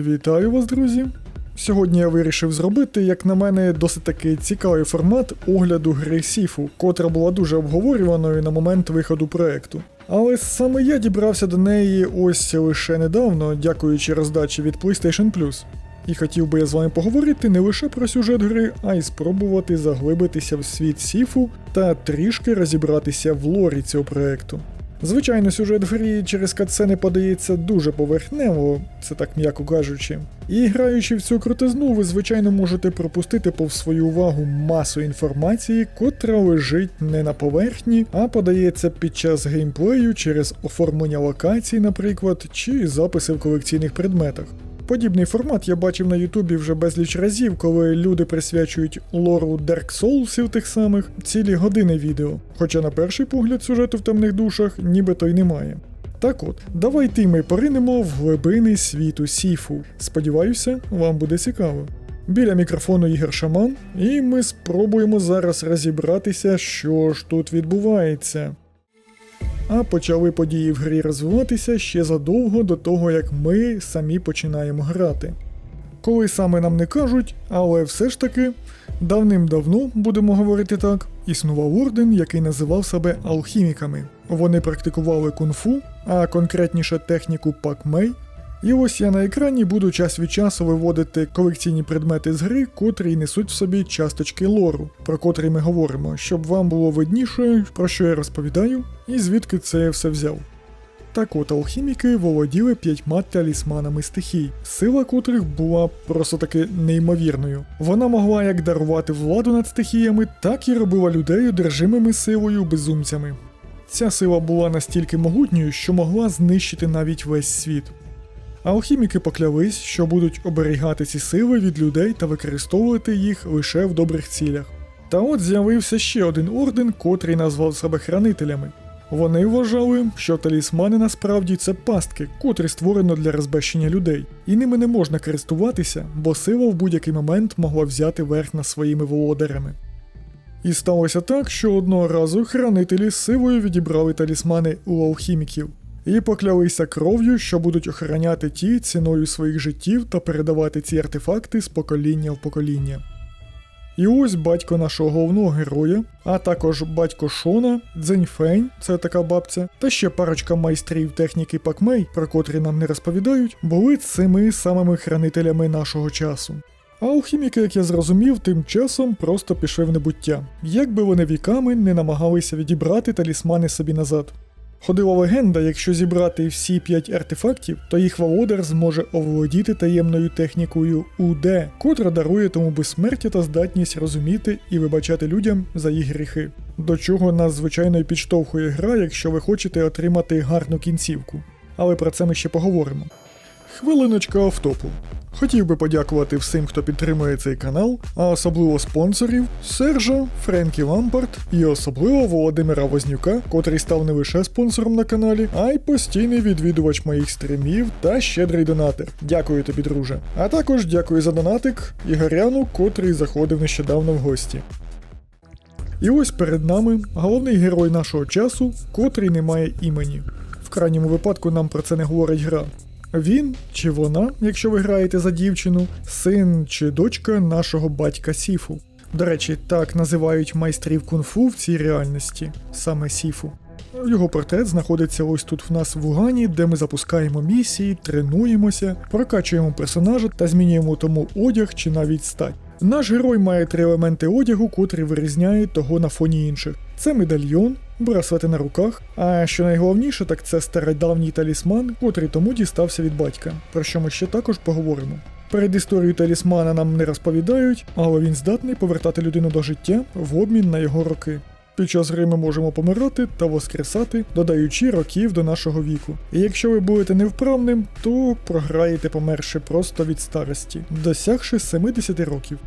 Вітаю вас, друзі! Сьогодні я вирішив зробити, як на мене, досить таки цікавий формат огляду гри Сіфу, котра була дуже обговорюваною на момент виходу проекту. Але саме я дібрався до неї ось лише недавно, дякуючи роздачі від PlayStation Plus. І хотів би я з вами поговорити не лише про сюжет гри, а й спробувати заглибитися в світ Сіфу та трішки розібратися в лорі цього проекту. Звичайно, сюжет грі через катсцени подається дуже поверхнево, це так м'яко кажучи. І граючи в цю крутизну, ви звичайно можете пропустити повз свою увагу масу інформації, котра лежить не на поверхні, а подається під час геймплею через оформлення локацій, наприклад, чи записи в колекційних предметах. Подібний формат я бачив на Ютубі вже безліч разів, коли люди присвячують лору Dark Souls тих самих цілі години відео. Хоча на перший погляд сюжету в темних душах нібито й немає. Так от, давайте ми поринемо в глибини світу Сіфу. Сподіваюся, вам буде цікаво. Біля мікрофону Ігор Шаман, і ми спробуємо зараз розібратися, що ж тут відбувається. А почали події в грі розвиватися ще задовго до того, як ми самі починаємо грати. Коли саме нам не кажуть, але все ж таки, давним-давно, будемо говорити так, існував орден, який називав себе алхіміками. Вони практикували кунг-фу, а конкретніше техніку пак-мей. І ось я на екрані буду час від часу виводити колекційні предмети з гри, котрі несуть в собі часточки лору, про котрі ми говоримо, щоб вам було видніше, про що я розповідаю, і звідки це я все взяв. Так от алхіміки володіли п'ятьма талісманами стихій, сила котрих була просто таки неймовірною. Вона могла як дарувати владу над стихіями, так і робила людей одержимими силою безумцями. Ця сила була настільки могутньою, що могла знищити навіть весь світ. Алхіміки поклялись, що будуть оберігати ці сили від людей та використовувати їх лише в добрих цілях. Та от з'явився ще один орден, котрий назвав себе хранителями. Вони вважали, що талісмани насправді це пастки, котрі створено для розбещення людей, і ними не можна користуватися, бо сила в будь-який момент могла взяти верх над своїми володарями. І сталося так, що одного разу хранителі з силою відібрали талісмани у алхіміків і поклялися кров'ю, що будуть охороняти ті ціною своїх життів та передавати ці артефакти з покоління в покоління. І ось батько нашого головного героя, а також батько Шона, Дзеньфень, це така бабця, та ще парочка майстрів техніки Пакмей, про котрі нам не розповідають, були цими самими хранителями нашого часу. А алхіміки, як я зрозумів, тим часом просто пішли в небуття, як би вони віками не намагалися відібрати талісмани собі назад. Ходила легенда, якщо зібрати всі п'ять артефактів, то їх володар зможе оволодіти таємною технікою УД, котра дарує тому безсмертя та здатність розуміти і вибачати людям за їх гріхи. До чого нас звичайно і підштовхує гра, якщо ви хочете отримати гарну кінцівку. Але про це ми ще поговоримо. Хвилиночка автопу. Хотів би подякувати всім, хто підтримує цей канал, а особливо спонсорів Сержа, Френкі Лампард і особливо Володимира Вознюка, котрий став не лише спонсором на каналі, а й постійний відвідувач моїх стрімів та щедрий донатор. Дякую тобі, друже. А також дякую за донатик Ігоряну, котрий заходив нещодавно в гості. І ось перед нами головний герой нашого часу, котрий не має імені. В крайньому випадку нам про це не говорить гра. Він чи вона, якщо ви граєте за дівчину, син чи дочка нашого батька Сіфу. До речі, так називають майстрів кунг-фу в цій реальності, саме Сіфу. Його портрет знаходиться ось тут в нас в Угані, де ми запускаємо місії, тренуємося, прокачуємо персонажа та змінюємо тому одяг чи навіть стать. Наш герой має три елементи одягу, котрі вирізняють того на фоні інших. Це медальйон, браслети на руках, а що найголовніше, так це стародавній талісман, котрий тому дістався від батька, про що ми ще також поговоримо. Перед історією талісмана нам не розповідають, але він здатний повертати людину до життя в обмін на його роки. Під час гри ми можемо помирати та воскресати, додаючи років до нашого віку. І якщо ви будете невправним, то програєте померши просто від старості, досягши 70 років.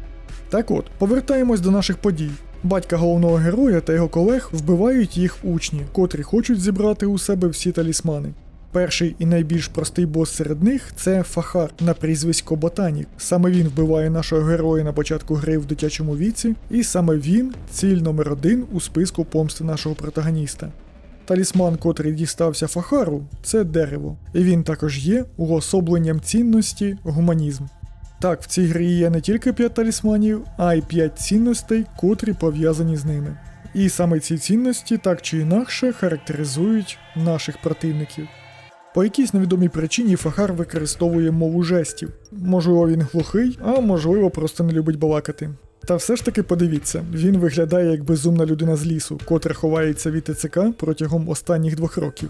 Так от, повертаємось до наших подій. Батька головного героя та його колег вбивають їх учні, котрі хочуть зібрати у себе всі талісмани. Перший і найбільш простий бос серед них це Фахар на прізвисько Ботанік. Саме він вбиває нашого героя на початку гри в дитячому віці, і саме він ціль номер один у списку помсти нашого протагоніста. Талісман, котрий дістався Фахару, це дерево, і він також є уособленням цінності гуманізм. Так, в цій грі є не тільки 5 талісманів, а й 5 цінностей, котрі пов'язані з ними. І саме ці цінності так чи інакше характеризують наших противників. По якійсь невідомій причині Фахар використовує мову жестів. Можливо, він глухий, а можливо, просто не любить балакати. Та все ж таки подивіться, він виглядає як безумна людина з лісу, котра ховається від ТЦК протягом останніх двох років.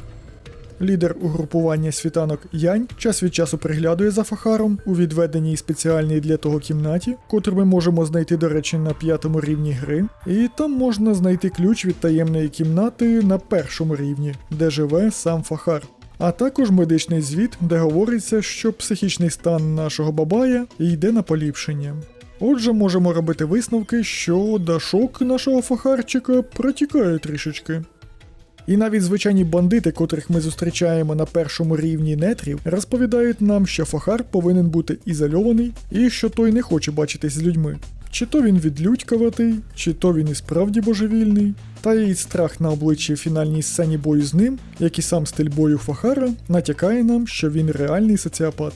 Лідер угрупування світанок Янь час від часу приглядує за Фахаром у відведеній спеціальній для того кімнаті, котру ми можемо знайти, до речі, на п'ятому рівні гри, і там можна знайти ключ від таємної кімнати на першому рівні, де живе сам Фахар. А також медичний звіт, де говориться, що психічний стан нашого бабая йде на поліпшення. Отже, можемо робити висновки, що дашок нашого фахарчика протікає трішечки. І навіть звичайні бандити, котрих ми зустрічаємо на першому рівні нетрів, розповідають нам, що Фахар повинен бути ізольований і що той не хоче бачитись з людьми. Чи то він відлюдькаватий, чи то він і справді божевільний. Та й страх на обличчі в фінальній сцені бою з ним, як і сам стиль бою Фахара, натякає нам, що він реальний соціопат.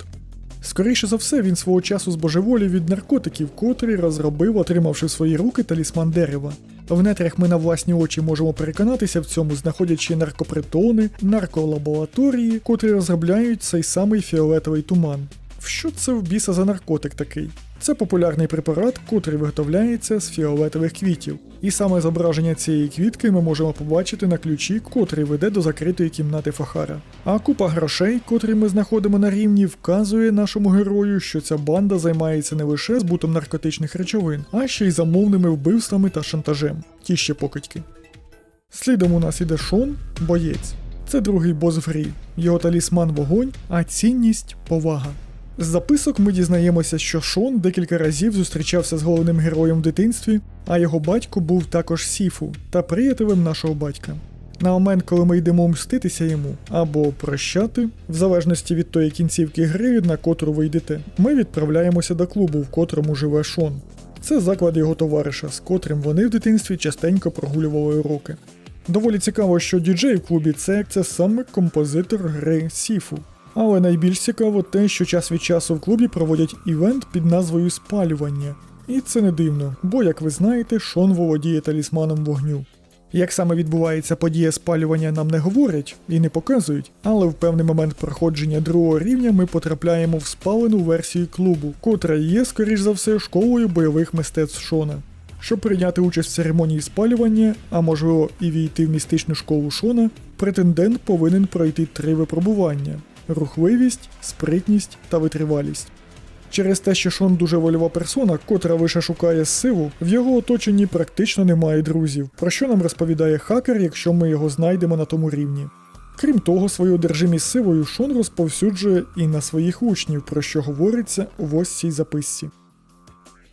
Скоріше за все, він свого часу збожеволів від наркотиків, котрі розробив, отримавши в свої руки талісман дерева. В нетрях ми на власні очі можемо переконатися в цьому, знаходячи наркопритони, нарколабораторії, котрі розробляють цей самий фіолетовий туман. Що це в біса за наркотик такий? Це популярний препарат, котрий виготовляється з фіолетових квітів. І саме зображення цієї квітки ми можемо побачити на ключі, котрий веде до закритої кімнати Фахара. А купа грошей, котрі ми знаходимо на рівні, вказує нашому герою, що ця банда займається не лише збутом наркотичних речовин, а ще й замовними вбивствами та шантажем. Ті ще покидьки. Слідом у нас іде Шон, боєць. Це другий бос в грі. Його талісман вогонь, а цінність повага. З записок ми дізнаємося, що Шон декілька разів зустрічався з головним героєм в дитинстві, а його батько був також Сіфу та приятелем нашого батька. На момент, коли ми йдемо мститися йому або прощати, в залежності від тої кінцівки гри, на котру ви йдете, ми відправляємося до клубу, в котрому живе Шон. Це заклад його товариша, з котрим вони в дитинстві частенько прогулювали уроки. Доволі цікаво, що діджей в клубі це, це саме композитор гри Сіфу. Але найбільш цікаво те, що час від часу в клубі проводять івент під назвою Спалювання. І це не дивно, бо, як ви знаєте, Шон володіє талісманом вогню. Як саме відбувається подія спалювання, нам не говорять і не показують, але в певний момент проходження другого рівня ми потрапляємо в спалену версію клубу, котра є, скоріш за все, школою бойових мистецтв Шона. Щоб прийняти участь в церемонії спалювання, а можливо і війти в містичну школу Шона, претендент повинен пройти три випробування: рухливість, спритність та витривалість. Через те, що Шон дуже вольова персона, котра лише шукає силу, в його оточенні практично немає друзів, про що нам розповідає хакер, якщо ми його знайдемо на тому рівні. Крім того, свою одержимість силою Шон розповсюджує і на своїх учнів, про що говориться в ось цій записці.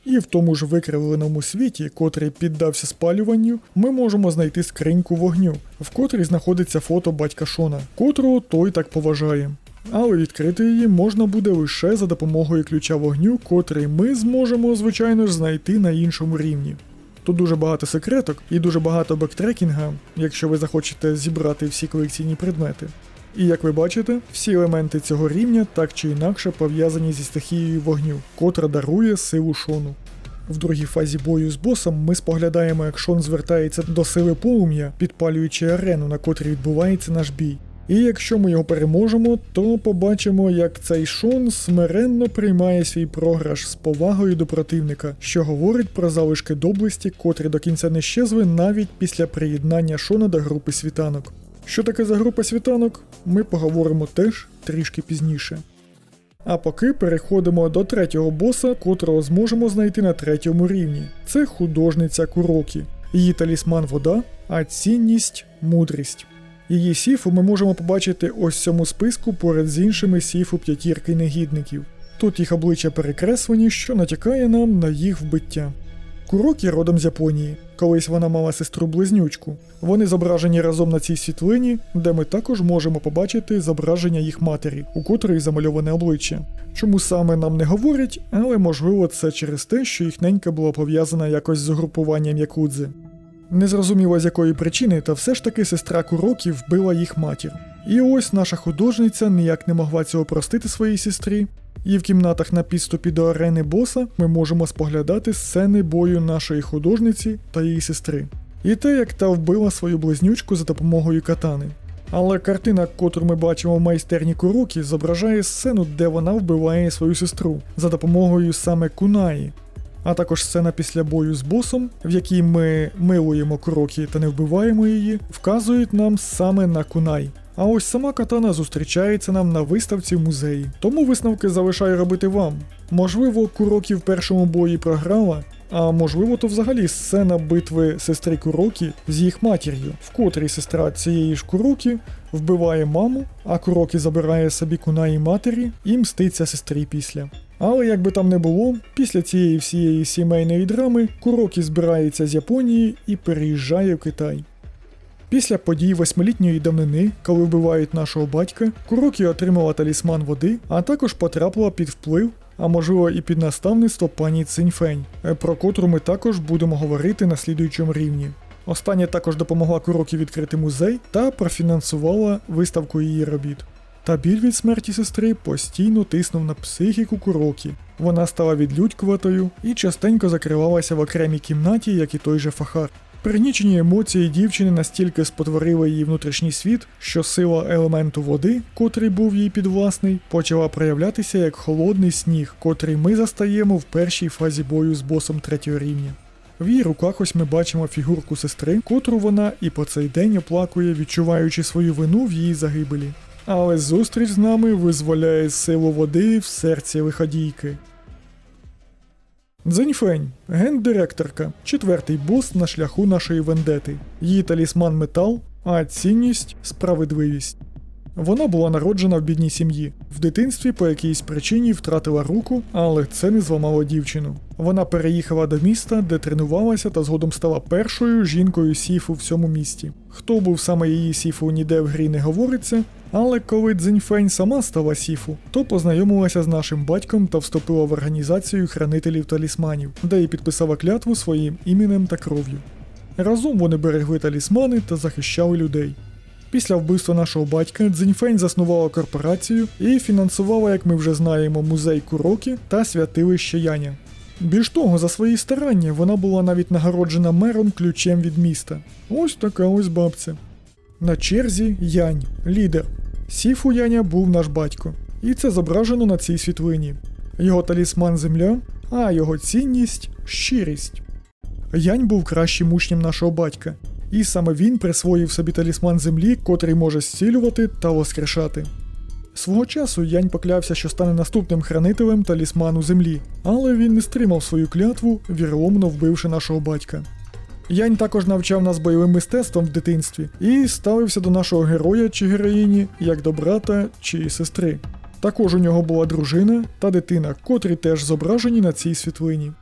І в тому ж викривленому світі, котрий піддався спалюванню, ми можемо знайти скриньку вогню, в котрій знаходиться фото батька Шона, котрого той так поважає. Але відкрити її можна буде лише за допомогою ключа вогню, котрий ми зможемо, звичайно ж, знайти на іншому рівні. Тут дуже багато секреток і дуже багато бектрекінга, якщо ви захочете зібрати всі колекційні предмети. І як ви бачите, всі елементи цього рівня так чи інакше пов'язані зі стихією вогню, котра дарує силу Шону. В другій фазі бою з босом ми споглядаємо, як Шон звертається до сили полум'я, підпалюючи арену, на котрій відбувається наш бій. І якщо ми його переможемо, то побачимо, як цей Шон смиренно приймає свій програш з повагою до противника, що говорить про залишки доблесті, котрі до кінця не щезли навіть після приєднання Шона до групи світанок. Що таке за група світанок, ми поговоримо теж трішки пізніше. А поки переходимо до третього боса, котрого зможемо знайти на третьому рівні. Це художниця Курокі. Її талісман вода, а цінність мудрість. Її сіфу ми можемо побачити ось в цьому списку поряд з іншими сіфу п'ятірки негідників. Тут їх обличчя перекреслені, що натякає нам на їх вбиття. Курокі родом з Японії. Колись вона мала сестру близнючку. Вони зображені разом на цій світлині, де ми також можемо побачити зображення їх матері, у котрої замальоване обличчя. Чому саме нам не говорять, але можливо це через те, що їх ненька була пов'язана якось з угрупуванням Якудзи. Незрозуміло з якої причини, та все ж таки сестра Курокі вбила їх матір. І ось наша художниця ніяк не могла цього простити своїй сестрі. І в кімнатах на підступі до арени боса ми можемо споглядати сцени бою нашої художниці та її сестри. І те, як та вбила свою близнючку за допомогою катани. Але картина, котру ми бачимо в майстерні Курокі, зображає сцену, де вона вбиває свою сестру за допомогою саме Кунаї. А також сцена після бою з босом, в якій ми милуємо Курокі та не вбиваємо її, вказують нам саме на Кунай. А ось сама катана зустрічається нам на виставці в музеї. Тому висновки залишаю робити вам. Можливо, Курокі в першому бої програла, а можливо, то взагалі сцена битви сестри Курокі з їх матір'ю, в котрій сестра цієї ж Курокі вбиває маму, а Курокі забирає собі кунаї матері і мститься сестрі після. Але як би там не було, після цієї всієї сімейної драми Курокі збирається з Японії і переїжджає в Китай. Після подій восьмилітньої давнини, коли вбивають нашого батька, Курокі отримала талісман води, а також потрапила під вплив, а можливо і під наставництво пані Циньфень, е, про котру ми також будемо говорити на слідуючому рівні. Остання також допомогла Курокі відкрити музей та профінансувала виставку її робіт. Та біль від смерті сестри постійно тиснув на психіку Курокі. Вона стала відлюдькуватою і частенько закривалася в окремій кімнаті, як і той же Фахар. Пригнічені емоції дівчини настільки спотворили її внутрішній світ, що сила елементу води, котрий був їй підвласний, почала проявлятися як холодний сніг, котрий ми застаємо в першій фазі бою з босом третього рівня. В її руках ось ми бачимо фігурку сестри, котру вона і по цей день оплакує, відчуваючи свою вину в її загибелі. Але зустріч з нами визволяє силу води в серці лиходійки. Дзиньфень, гендиректорка, четвертий бос на шляху нашої вендети. Її талісман метал, а цінність справедливість. Вона була народжена в бідній сім'ї. В дитинстві по якійсь причині втратила руку, але це не зламало дівчину. Вона переїхала до міста, де тренувалася та згодом стала першою жінкою Сіфу в цьому місті. Хто був саме її Сіфу ніде в грі не говориться, але коли Цзіньфень сама стала Сіфу, то познайомилася з нашим батьком та вступила в організацію хранителів талісманів, де і підписала клятву своїм іменем та кров'ю. Разом вони берегли талісмани та захищали людей. Після вбивства нашого батька Цзіньфень заснувала корпорацію і фінансувала, як ми вже знаємо, музей Курокі та святилище Яня. Більш того, за свої старання вона була навіть нагороджена мером ключем від міста. Ось така ось бабця. На черзі Янь, лідер. Сіфу Яня був наш батько, і це зображено на цій світлині. Його талісман земля, а його цінність щирість. Янь був кращим учнем нашого батька, і саме він присвоїв собі талісман землі, котрий може зцілювати та воскрешати. Свого часу Янь поклявся, що стане наступним хранителем талісману землі, але він не стримав свою клятву, віроломно вбивши нашого батька. Янь також навчав нас бойовим мистецтвом в дитинстві і ставився до нашого героя чи героїні як до брата чи сестри. Також у нього була дружина та дитина, котрі теж зображені на цій світлині.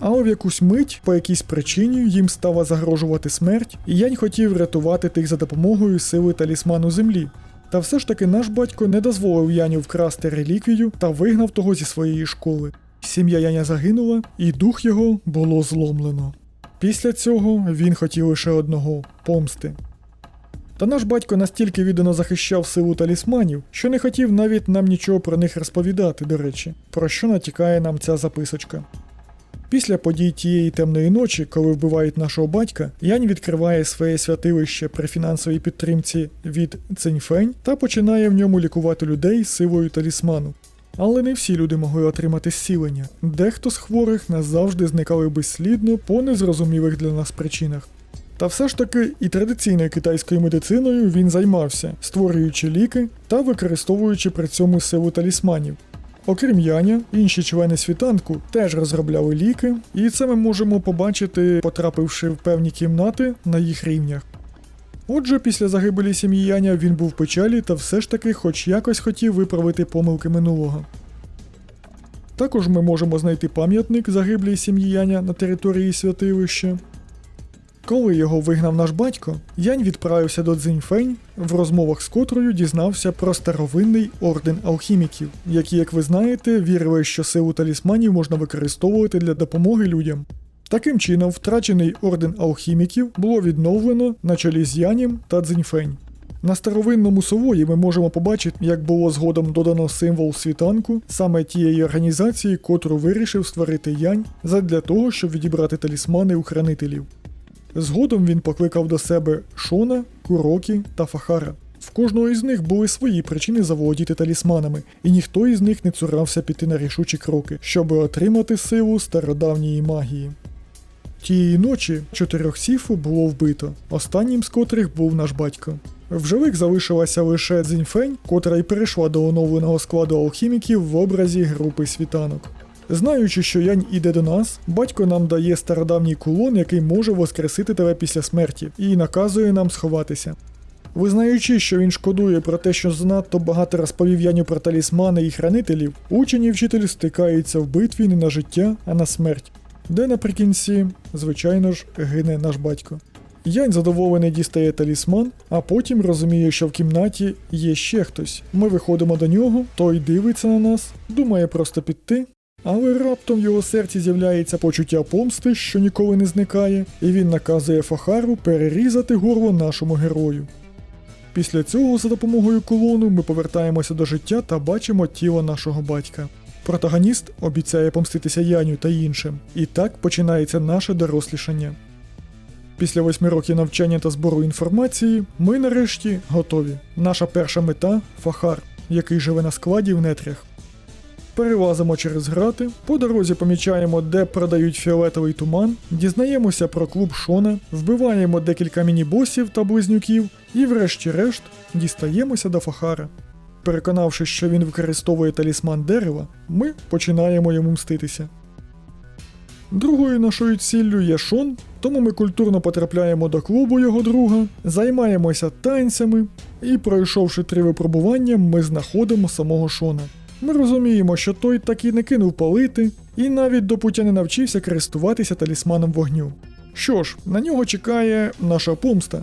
Але в якусь мить, по якійсь причині, їм стала загрожувати смерть, і Янь хотів рятувати тих за допомогою сили талісману землі. Та все ж таки наш батько не дозволив Яню вкрасти реліквію та вигнав того зі своєї школи. Сім'я Яня загинула, і дух його було зломлено. Після цього він хотів лише одного помсти. Та наш батько настільки віддано захищав силу талісманів, що не хотів навіть нам нічого про них розповідати, до речі, про що натякає нам ця записочка. Після подій тієї темної ночі, коли вбивають нашого батька, Янь відкриває своє святилище при фінансовій підтримці від Циньфень та починає в ньому лікувати людей силою талісману. Але не всі люди могли отримати зцілення. Дехто з хворих назавжди зникали безслідно по незрозумілих для нас причинах. Та все ж таки і традиційною китайською медициною він займався, створюючи ліки та використовуючи при цьому силу талісманів. Окрім Яня, інші члени світанку теж розробляли ліки, і це ми можемо побачити, потрапивши в певні кімнати на їх рівнях. Отже, після загибелі сім'ї Яня він був в печалі та все ж таки хоч якось хотів виправити помилки минулого. Також ми можемо знайти пам'ятник загиблій сім'ї Яня на території святилища. Коли його вигнав наш батько, Янь відправився до Цзіньфень, в розмовах з котрою дізнався про старовинний орден алхіміків, які, як ви знаєте, вірили, що силу талісманів можна використовувати для допомоги людям. Таким чином, втрачений орден алхіміків було відновлено на чолі з Янем та Цзіньфень. На старовинному сової ми можемо побачити, як було згодом додано символ світанку саме тієї організації, котру вирішив створити Янь задля того, щоб відібрати талісмани у хранителів. Згодом він покликав до себе Шона, Курокі та Фахара. В кожного із них були свої причини заволодіти талісманами, і ніхто із них не цурався піти на рішучі кроки, щоб отримати силу стародавньої магії. Тієї ночі чотирьох сіфу було вбито, останнім з котрих був наш батько. В живих залишилася лише Цзіньфень, котра й перейшла до оновленого складу алхіміків в образі групи світанок. Знаючи, що Янь іде до нас, батько нам дає стародавній кулон, який може воскресити тебе після смерті, і наказує нам сховатися. Визнаючи, що він шкодує про те, що занадто багато розповів Яню про талісмани і хранителів, учень і вчитель стикаються в битві не на життя, а на смерть, де наприкінці, звичайно ж, гине наш батько. Янь задоволений дістає талісман, а потім розуміє, що в кімнаті є ще хтось. Ми виходимо до нього, той дивиться на нас, думає просто піти. Але раптом в його серці з'являється почуття помсти, що ніколи не зникає, і він наказує Фахару перерізати горло нашому герою. Після цього, за допомогою колону, ми повертаємося до життя та бачимо тіло нашого батька. Протагоніст обіцяє помститися Яню та іншим, і так починається наше дорослішання. Після восьми років навчання та збору інформації ми нарешті готові. Наша перша мета Фахар, який живе на складі в нетрях. Перелазимо через грати, по дорозі помічаємо, де продають фіолетовий туман, дізнаємося про клуб Шона, вбиваємо декілька міні-босів та близнюків і, врешті-решт, дістаємося до Фахара. Переконавшись, що він використовує талісман дерева, ми починаємо йому мститися. Другою нашою ціллю є Шон, тому ми культурно потрапляємо до клубу його друга, займаємося танцями, і, пройшовши три випробування, ми знаходимо самого Шона. Ми розуміємо, що той так і не кинув палити, і навіть до пуття не навчився користуватися талісманом вогню. Що ж, на нього чекає наша помста.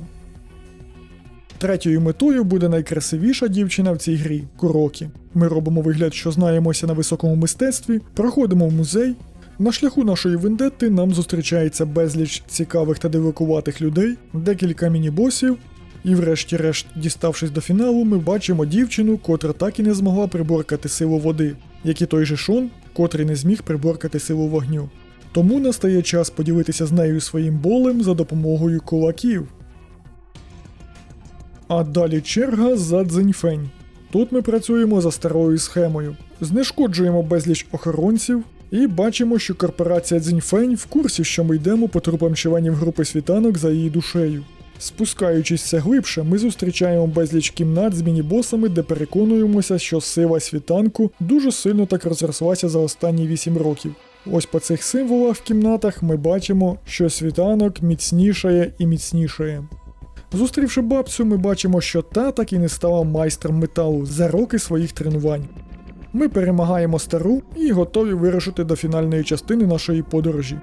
Третьою метою буде найкрасивіша дівчина в цій грі Курокі. Ми робимо вигляд, що знаємося на високому мистецтві, проходимо в музей. На шляху нашої вендетти нам зустрічається безліч цікавих та дивакуватих людей, декілька міні-босів, і врешті-решт, діставшись до фіналу, ми бачимо дівчину, котра так і не змогла приборкати силу води, як і той же Шон, котрий не зміг приборкати силу вогню. Тому настає час поділитися з нею своїм болем за допомогою кулаків. А далі черга за Цзиньфень. Тут ми працюємо за старою схемою, знешкоджуємо безліч охоронців і бачимо, що корпорація Цзіньфень в курсі, що ми йдемо по трупам членів групи світанок за її душею. Спускаючись все глибше, ми зустрічаємо безліч кімнат з міні-босами, де переконуємося, що сила світанку дуже сильно так розрослася за останні 8 років. Ось по цих символах в кімнатах ми бачимо, що світанок міцнішає і міцнішає. Зустрівши бабцю, ми бачимо, що та так і не стала майстром металу за роки своїх тренувань. Ми перемагаємо стару і готові вирушити до фінальної частини нашої подорожі.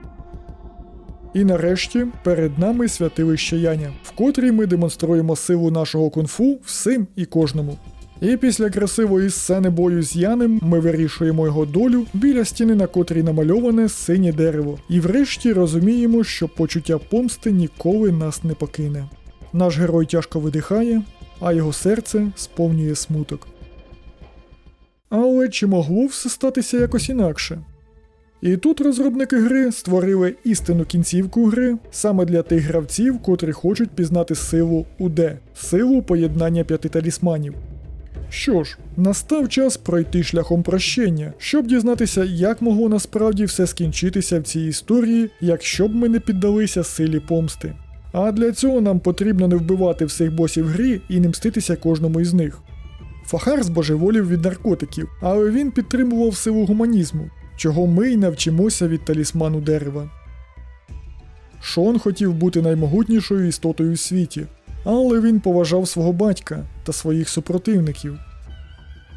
І нарешті перед нами святилище Яня, в котрій ми демонструємо силу нашого кунг-фу всім і кожному. І після красивої сцени бою з Янем ми вирішуємо його долю біля стіни, на котрій намальоване синє дерево, і врешті розуміємо, що почуття помсти ніколи нас не покине. Наш герой тяжко видихає, а його серце сповнює смуток. Але чи могло все статися якось інакше? І тут розробники гри створили істинну кінцівку гри саме для тих гравців, котрі хочуть пізнати силу УД, силу поєднання п'яти талісманів. Що ж, настав час пройти шляхом прощення, щоб дізнатися, як могло насправді все скінчитися в цій історії, якщо б ми не піддалися силі помсти. А для цього нам потрібно не вбивати всіх босів грі і не мститися кожному із них. Фахар збожеволів від наркотиків, але він підтримував силу гуманізму, чого ми й навчимося від талісману дерева. Шон хотів бути наймогутнішою істотою у світі, але він поважав свого батька та своїх супротивників.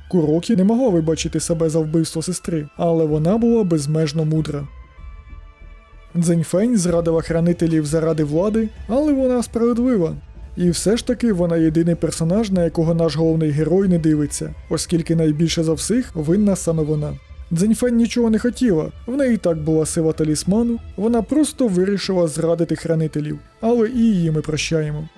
Курокі не могла вибачити себе за вбивство сестри, але вона була безмежно мудра. Дзеньфень зрадила хранителів заради влади, але вона справедлива. І все ж таки вона єдиний персонаж, на якого наш головний герой не дивиться, оскільки найбільше за всіх винна саме вона. Дзеньфен нічого не хотіла, в неї так була сила талісману, вона просто вирішила зрадити хранителів, але і її ми прощаємо.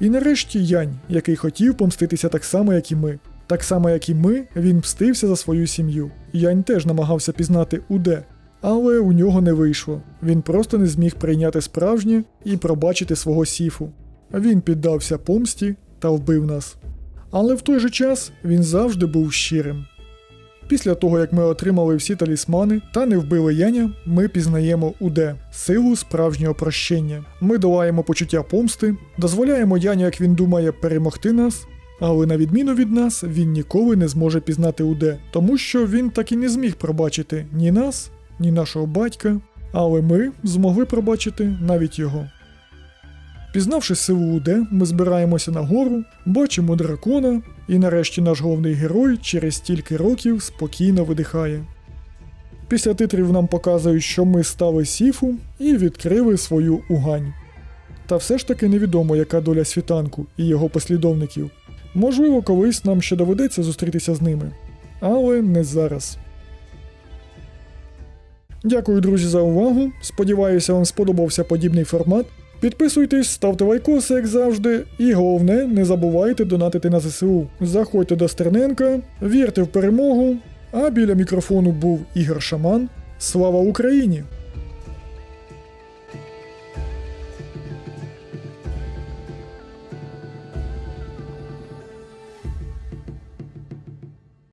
І нарешті Янь, який хотів помститися так само, як і ми. Так само, як і ми, він мстився за свою сім'ю. Янь теж намагався пізнати Уде, але у нього не вийшло. Він просто не зміг прийняти справжнє і пробачити свого сіфу. Він піддався помсті та вбив нас. Але в той же час він завжди був щирим. Після того, як ми отримали всі талісмани та не вбили Яня, ми пізнаємо Уде силу справжнього прощення. Ми долаємо почуття помсти, дозволяємо Яню, як він думає, перемогти нас. Але на відміну від нас, він ніколи не зможе пізнати Уде, тому що він так і не зміг пробачити ні нас, ні нашого батька, але ми змогли пробачити навіть його. Пізнавши силу Уде, ми збираємося на гору, бачимо дракона, і нарешті наш головний герой через стільки років спокійно видихає. Після титрів нам показують, що ми стали сіфу і відкрили свою угань. Та все ж таки невідомо, яка доля світанку і його послідовників. Можливо, колись нам ще доведеться зустрітися з ними. Але не зараз. Дякую, друзі, за увагу. Сподіваюся, вам сподобався подібний формат. Підписуйтесь, ставте лайкоси, як завжди, і головне, не забувайте донатити на ЗСУ. Заходьте до Стерненка, вірте в перемогу. А біля мікрофону був Ігор Шаман. Слава Україні!